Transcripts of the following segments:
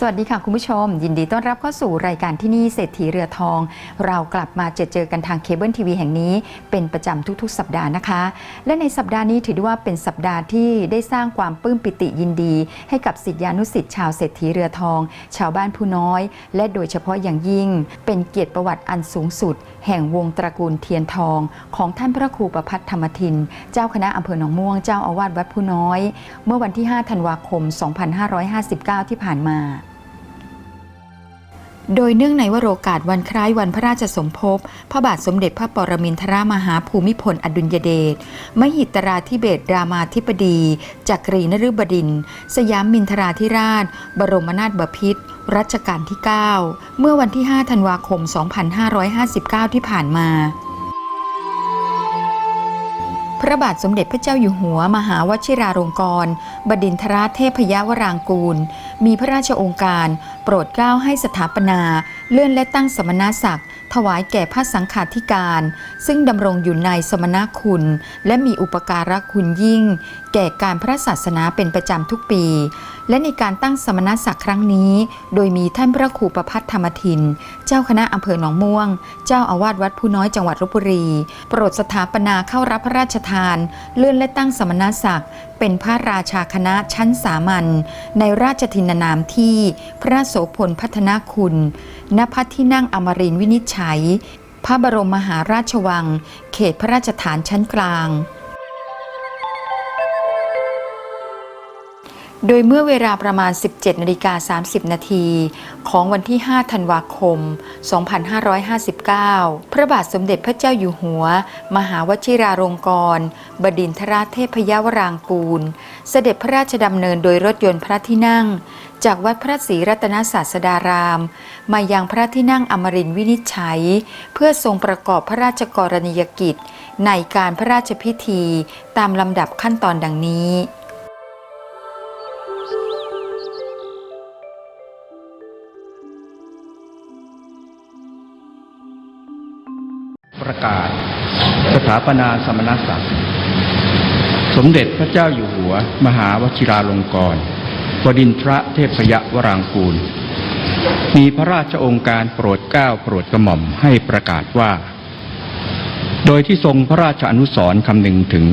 สวัสดีค่ะคุณผู้ชม ยินดีต้อนรับเข้าสู่รายการที่นี่เศรษฐีเรือทอง เรากลับมาเจอเจอกันทางเคเบิลทีวีแห่งนี้ เป็นประจำทุกๆ สัปดาห์นะคะ และในสัปดาห์นี้ถือได้ว่าเป็นสัปดาห์ที่ได้สร้างความปลื้มปิติยินดี ให้กับสิทธิานุสิทธิ์ชาวเศรษฐีเรือทอง ชาวบ้านผู้น้อย และโดยเฉพาะอย่างยิ่ง เป็นเกียรติประวัติอันสูงสุดแห่งวงตระกูลเทียนทองของท่านพระครูประพัฒธรรมทิน เจ้าคณะอำเภอหนองม่วงเจ้าอาวาสวัดผู้น้อย เมื่อวันที่ 5 ธันวาคม 2559 ที่ผ่านมา โดยเนื่องในวโรกาสวันคล้ายวันพระราชสมภพ พระบาทสมเด็จพระปรมินทรมหาภูมิพลอดุลยเดช มหิตราธิเบศรามาธิบดี จักรีนฤบดินทร์สยามมินทราธิราช บรมนาถบพิตร รัชกาลที่ 9 เมื่อวันที่ 5 ธันวาคม 2559 ที่ผ่านมา พระบาทสมเด็จพระเจ้าอยู่หัว มหาวชิราลงกรณบดินทรเทพยวรางกูล มีพระราชองค์การ โปรดเกล้าให้สถาปนา เลื่อนและตั้งสมณศักดิ์ถวายแก่พระสังฆาธิการ ซึ่งดำรงอยู่ในสมณคุณ และมีอุปการะคุณยิ่ง แก่การพระศาสนาเป็นประจำทุกปี และในการตั้งสมณศักดิ์ครั้งนี้ โดยมีท่านพระครูประพัฒธรรมทิน เจ้าคณะอำเภอหนองม่วง เจ้าอาวาสวัดผู้น้อยจังหวัดลบบุรี โปรดสถาปนาเข้ารับพระราชทาน เลื่อนและตั้งสมณศักดิ์เป็นพระราชาคณะชั้นสามัญในราชทินนามที่พระโสพลพัฒนาคุณณพัทที่นั่งอมรินวินิจฉัย พระบรมมหาราชวัง เขตพระราชฐานชั้นกลาง โดยเมื่อเวลาประมาณ 17นาฬิกา30 นาทีของวันที่ 5 ธันวาคม 2559 พระบาทสมเด็จพระเจ้าอยู่หัว มหาวชิราลงกรณบดินทราเทพยวรางกูล เสด็จพระราชดำเนินโดยรถยนต์พระที่นั่ง จากวัดพระศรีรัตนศาสดาราม มายังพระที่นั่งอมรินทรวินิจฉัย เพื่อทรงประกอบพระราชกรณียกิจ ในการพระราชพิธีตามลำดับขั้นตอนดังนี้ ประกาศ สถาปนาสมณศักดิ์สมเด็จพระเจ้าอยู่หัว มหาวชิราลงกรณบดินทรเทพยวรางกูล มีพระราชองค์การโปรดเกล้าโปรดกระหม่อมให้ประกาศว่า โดยที่ทรงพระราชอนุสร์คำหนึ่งถึง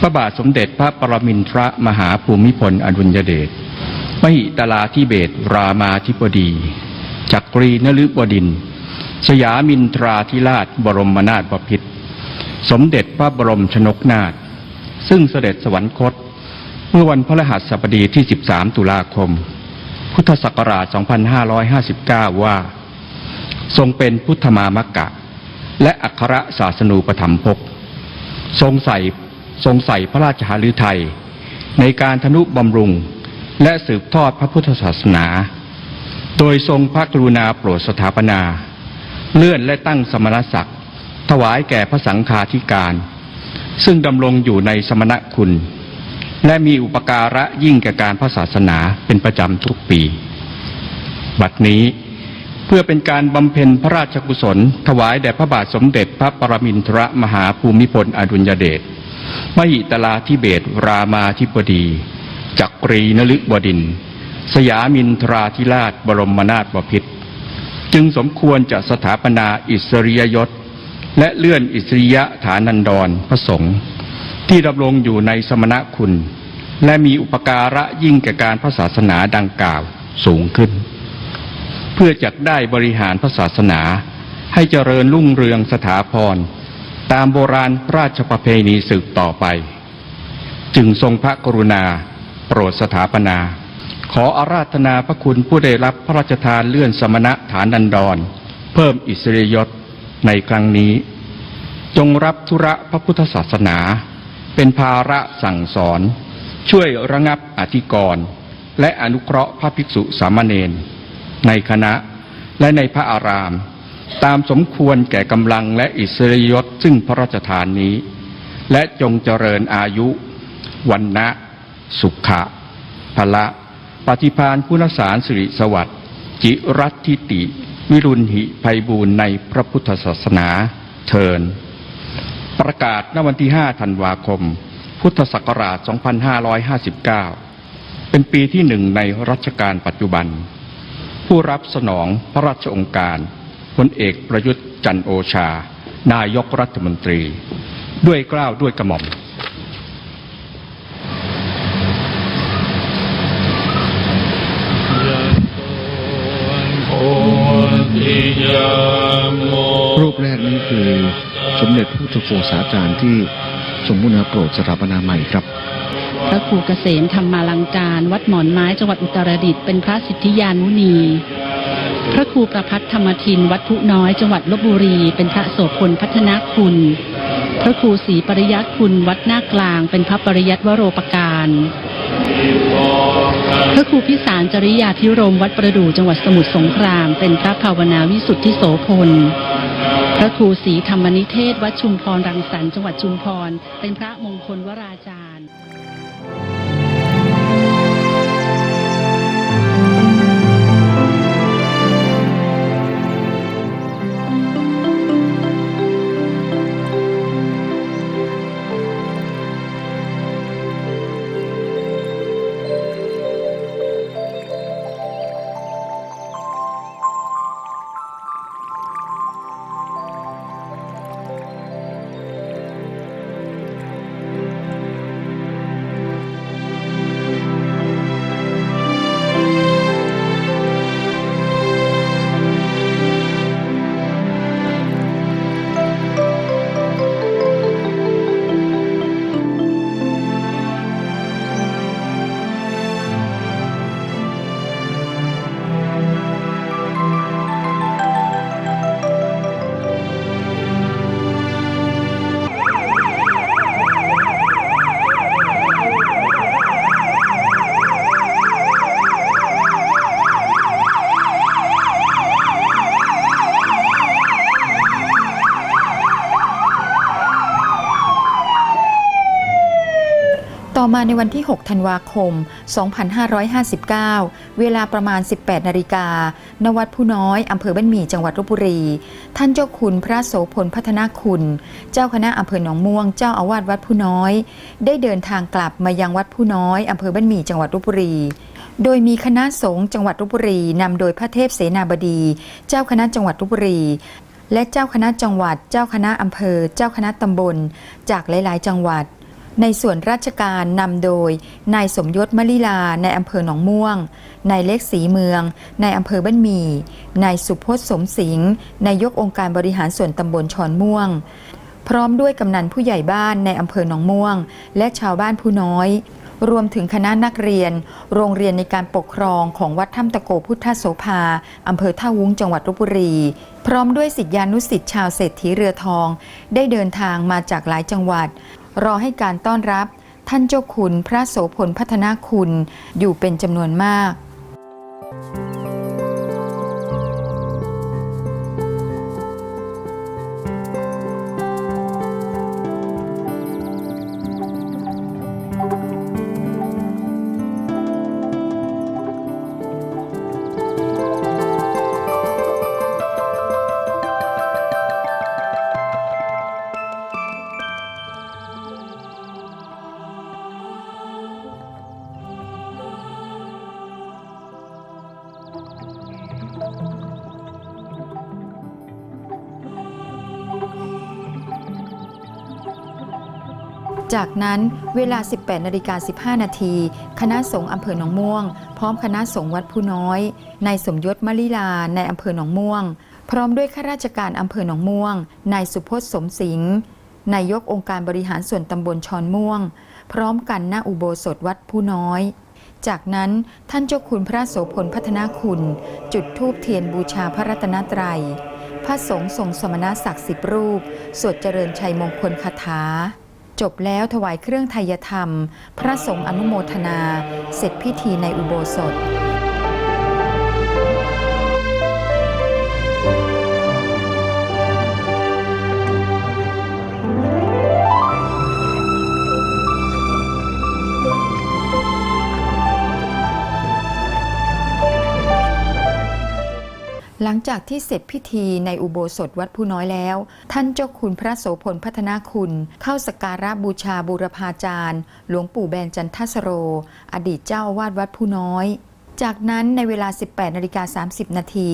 พระบาทสมเด็จพระปรมินทรมหาภูมิพลอดุลยเดชมหิตลาธิเบศรามาธิบดี จักรีนฤบดินทร์ สยามินทราธิราชบรมนาถบพิตรสมเด็จพระบรมชนกนาถซึ่งเสด็จสวรรคต เมื่อวันพฤหัสบดีที่ 13 ตุลาคม พุทธศักราช 2559 ว่า ทรงเป็นพุทธมามกะ และอัครศาสนูปธรรมภกทรงใส่ทรงใส่พระราชหฤทัยในการทนุบำรุงและสืบทอดพระพุทธศาสนา โดยทรงพระกรุณาโปรดสถาปนา เลื่อนและตั้งสมณศักดิ์ ถวายแก่พระสังฆาธิการ ซึ่งดำรงอยู่ในสมณคุณ และมีอุปการะยิ่งแก่การพระศาสนาเป็นประจำทุกปี บัดนี้เพื่อเป็นการบำเพ็ญพระราชกุศล ถวายแด่พระบาทสมเด็จพระปรมินทรมหาภูมิพลอดุลยเดชมหิตลาธิเบศรามาธิบดี จักรีนฤบดินทร์สยามินทราธิราชบรมนาถบพิตร จึงสมควรจะสถาปนาอิสริยยศ และเลื่อนอิสริยฐานันดรพระสงฆ์ที่ดำรงอยู่ในสมณคุณ และมีอุปการะยิ่งแก่การพระศาสนาดังกล่าวสูงขึ้น เพื่อจักได้บริหารพระศาสนาให้เจริญรุ่งเรืองสถาพรตามโบราณราชประเพณีสืบต่อไป จึงทรงพระกรุณา โปรดสถาปนา ขออาราธนาพระคุณผู้ได้รับพระราชทานเลื่อนสมณะฐานันดร เพิ่มอิสริยยศในครั้งนี้ จงรับธุระพระพุทธศาสนา เป็นภาระสั่งสอน ช่วยระงับอธิกรณ์และอนุเคราะห์พระภิกษุสามเณรในคณะและในพระอาราม ตามสมควรแก่กำลังและอิสริยยศซึ่งพระราชทานนี้ และจงเจริญอายุวันนะสุขะพละ ปฏิพานคุณสารสิริสวัสดิ์จิรัตทิติ วิรุณหิภัยบูรณ์ในพระพุทธศาสนาเทินประกาศณวันที่ 5 ธันวาคม พุทธศักราช 2559 เป็นปีที่หนึ่งในรัชกาลปัจจุบัน ผู้รับสนองพระราชองค์การพลเอกประยุทธ์จันโอชา นายกรัฐมนตรี ด้วยเกล้าวด้วยกระหม่อม รูปแรกนี้คือสมเด็จพระพุทธโฆษาจารย์ที่สมมุติโปรดสถาปนาใหม่ครับ พระครูเกษมธรรมาลังการ วัดหมอนไม้จังหวัดอุตรดิตถ์เป็นพระสิทธิยานุนี พระครูประพัฒธรรมทิน วัดพุน้อยจังหวัดลบบุรี เป็นพระโสพลพัฒนาคุณ พระครูศรีปริยัติคุณวัดหน้ากลาง เป็นพระปริยัติวโรปการพระครูพิสารจริยาพิรมวัดประดู่จังหวัดสมุทรสงคราม เป็นพระภาวนาวิสุทธิโสพล พระครูศรีธรรมนิเทศ วัดชุมพรรังสรรค์จังหวัดชุมพร เป็นพระมงคลวราจารย์ ต่อมาในวันที่ 6 ธันวาคม 2559 เวลาประมาณ 18 นาฬิกา ณ วัดผู้น้อย อำเภอบ้านหมี่ จังหวัดลบบุรี ท่านเจ้าคุณพระโสพลพัฒนาคุณ เจ้าคณะอำเภอหนองม่วง เจ้าอาวาสวัดผู้น้อย ได้เดินทางกลับมายังวัดผู้น้อย อำเภอบ้านหมี่ จังหวัดลบบุรีโดยมีคณะสงฆ์จังหวัดลบบุรีนำโดยพระเทพเสนาบดี เจ้าคณะจังหวัดลบบุรี และเจ้าคณะจังหวัด เจ้าคณะอำเภอ เจ้าคณะตำบล จากหลาย ๆ จังหวัด ในส่วนราชการนำโดย นายสมยศมลิลา ในอำเภอหนองม่วง นายเล็กศรีเมือง ในอำเภอบ้านหมี่ นายสุพจน์สมสิงห์ นายกองค์การบริหารส่วนตำบลชอนม่วง พร้อมด้วยกำนันผู้ใหญ่บ้านในอำเภอหนองม่วง และชาวบ้านผู้น้อย รวมถึงคณะนักเรียน โรงเรียนในการปกครองของวัดถ้ำตะโกพุทธโสภาอำเภอท่าวุ้งจังหวัดลบบุรี พร้อมด้วยสิทธิานุสิทธิ์ชาวเศรษฐีเรือทอง ได้เดินทางมาจากหลายจังหวัด รอให้การต้อนรับ ท่านเจ้าคุณพระโสพลพัฒนาคุณอยู่เป็นจำนวนมาก จากนั้นเวลา 18นาฬิกา15 นาที คณะสงฆ์อำเภอหนองม่วง พร้อมคณะสงฆ์วัดผู้น้อย นายสมยศมลิลา ในอำเภอหนองม่วง พร้อมด้วยข้าราชการอำเภอหนองม่วง นายสุพจน์สมสิงห์ นายกองค์การบริหารส่วนตำบลชอนม่วง พร้อมกันหน้าอุโบสถวัดผู้น้อย จากนั้นท่านเจ้าคุณพระโสพลพัฒนาคุณ จุดธูปเทียนบูชาพระรัตนตรัย พระสงฆ์ทรงสมณศักดิ์สิบรูป สวดเจริญชัยมงคลคาถา จบแล้วถวายเครื่องไทยธรรม พระสงฆ์อนุโมทนา เสร็จพิธีในอุโบสถ หลังจากที่เสร็จพิธีในอุโบสถวัดผู้น้อยแล้ว ท่านเจ้าคุณพระโสพลพัฒนาคุณ เข้าสการะบูชาบูรพาจารย์ หลวงปู่แบนจันทสโร อดีตเจ้าวาสวัดผู้น้อย จากนั้นในเวลา 18นาฬิกา30 นาที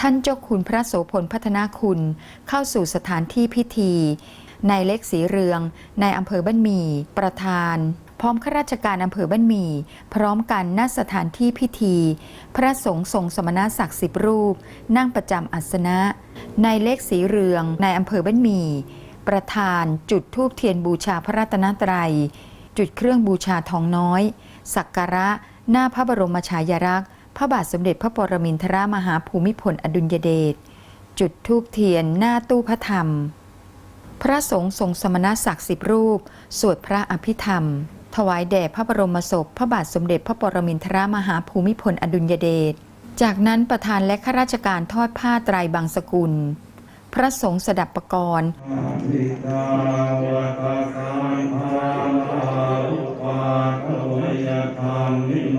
ท่านเจ้าคุณพระโสพลพัฒนาคุณ เข้าสู่สถานที่พิธีนายเล็กสีเรืองในายอำเภอบ้านหมี่ ประธาน พร้อมข้าราชการอำเภอบ้านหมี่ พร้อมกันณสถานที่พิธี พระสงฆ์ทรงสมณศักดิ์สิบรูป นั่งประจำอัสนะนายเล็กสีเรืองในายอำเภอบ้านหมี่ ประธานจุดธูปเทียนบูชาพระรัตนตรัย จุดเครื่องบูชาทองน้อย สักการะ หน้าพระบรมฉายาลักษณ์ พระบาทสมเด็จพระปรมินทรามหาภูมิพลอดุลยเดชจุดธูปเทียนหน้าตู้พระธรรมพระสงฆ์ทรงสมณศักดิ์สิบรูป สวดพระอภิธรรม ถวายแด่พระบรมศพ พระบาทสมเด็จพระปรมินทรมหาภูมิพลอดุลยเดช จากนั้นประธานและข้าราชการทอดผ้าไตรบางสกุล พระสงฆ์สดับประกรณ์วิโม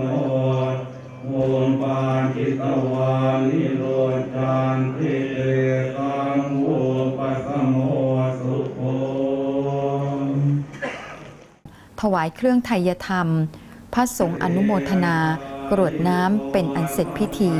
ถวายเครื่องไทยธรรม พระสงฆ์อนุโมทนากรวดน้ำเป็นอันเสร็จพิธี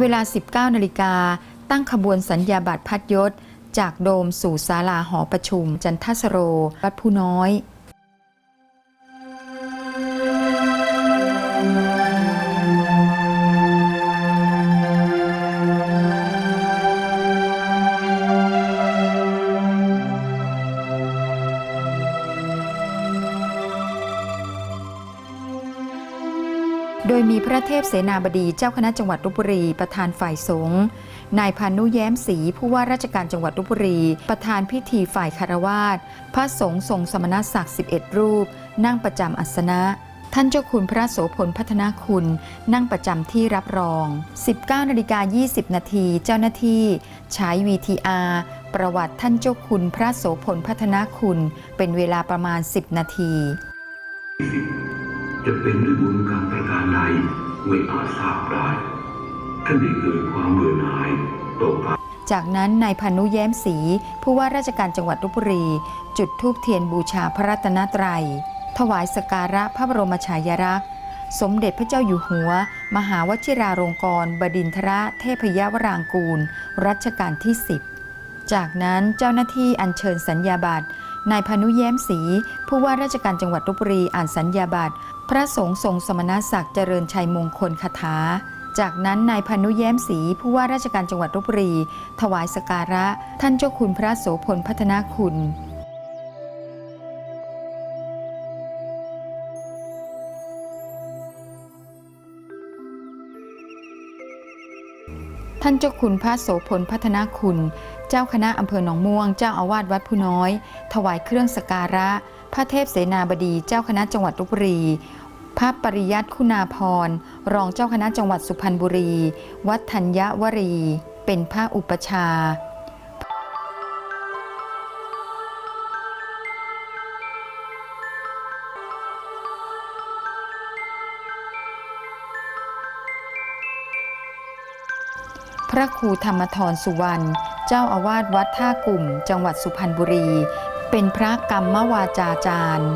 เวลา 19นาฬิกาตั้งขบวนสัญญาบัตรพัดยศ จากโดมสู่ศาลาหอประชุมจันทสโร วัดผู้น้อย เทพเสนาบดีเจ้าคณะจังหวัดลบบุรี ประธานฝ่ายสงฆ์นายพานุแย้มศรีผู้ว่าราชการจังหวัดลบบุรี ประธานพิธีฝ่ายคารวาสพระสงฆ์ทรงสมณศักดิ์ 11 รูป นั่งประจำอัสนะท่านเจ้าคุณพระโสพลพัฒนาคุณ นั่งประจำที่รับรอง 19นาฬิกา20 นาทีเจ้าหน้าที่ใช้ VTR ประวัติท่านเจ้าคุณพระโสพลพัฒนาคุณ เป็นเวลาประมาณ 10 นาที จะเป็นด้วยบุญกรรมประการใด ไม่อาจทราบได้ท่านได้เกิดความเบื่อหน่ายต่อการจากนั้นนายพานุแย้มศรีผู้ว่าราชการจังหวัดลบบุรี จุดธูปเทียนบูชาพระรัตนตรัย ถวายสการะพระบรมฉายาลักษณ์ สมเด็จพระเจ้าอยู่หัว มหาวชิราลงกรณบดินทรเทพยวรางกูล รัชกาลที่ 10 จากนั้นเจ้าหน้าที่อัญเชิญสัญญาบัตรนายพานุแย้มศรีผู้ว่าราชการจังหวัดลบบุรีอ่านสัญญาบัตร พระสงฆ์ทรงสมณศักดิ์เจริญชัยมงคลคาถา จากนั้นนายพานุแย้มศรีผู้ว่าราชการจังหวัดลบบุรี ถวายสการะ ท่านเจ้าคุณพระโสพลพัฒนาคุณท่านเจ้าคุณพระโสพลพัฒนาคุณ เจ้าคณะอำเภอหนองม่วง เจ้าอาวาสวัดผู้น้อย ถวายเครื่องสกการะ พระเทพเสนาบดี เจ้าคณะจังหวัดลบบุรี พระปริยัติคุณาพร รองเจ้าคณะจังหวัดสุพรรณบุรี วัดธัญวรี เป็นพระอุปชาพระครูธรรมทรสุวรรณ เจ้าอาวาสวัดท่ากลุ่ม จังหวัดสุพรรณบุรี เป็นพระกรรมวาจาจารย์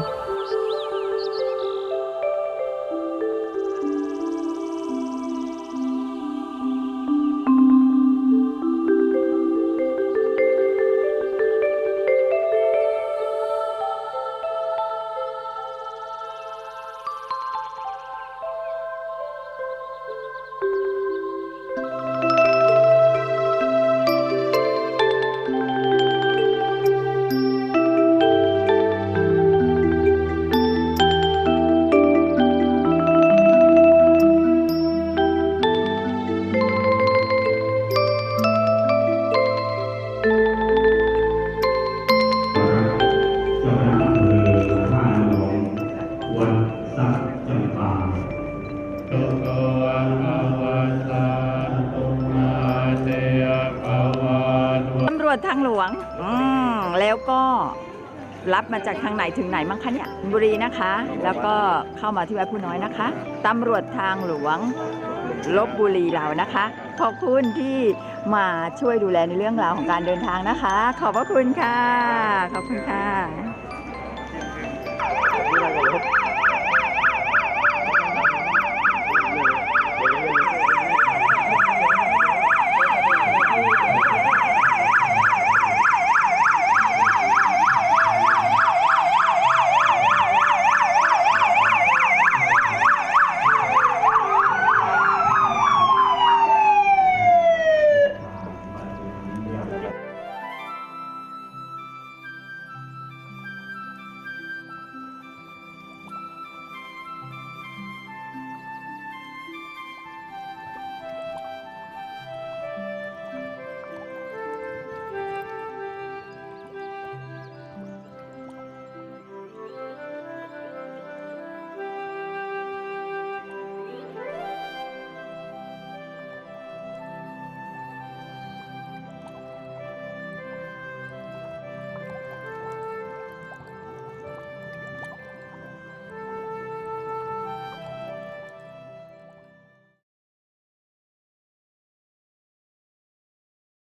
ทางหลวงอืมแล้วก็รับมาจากทางไหนถึงไหนมั้งคะเนี่ยบุรีนะคะ แล้วก็เข้ามาที่วัดผู้น้อยนะคะตำรวจทางหลวงลบบุรีเรานะคะ ขอบคุณที่มาช่วยดูแลในเรื่องราวของการเดินทางนะคะ ขอบพระคุณค่ะ ขอบคุณค่ะ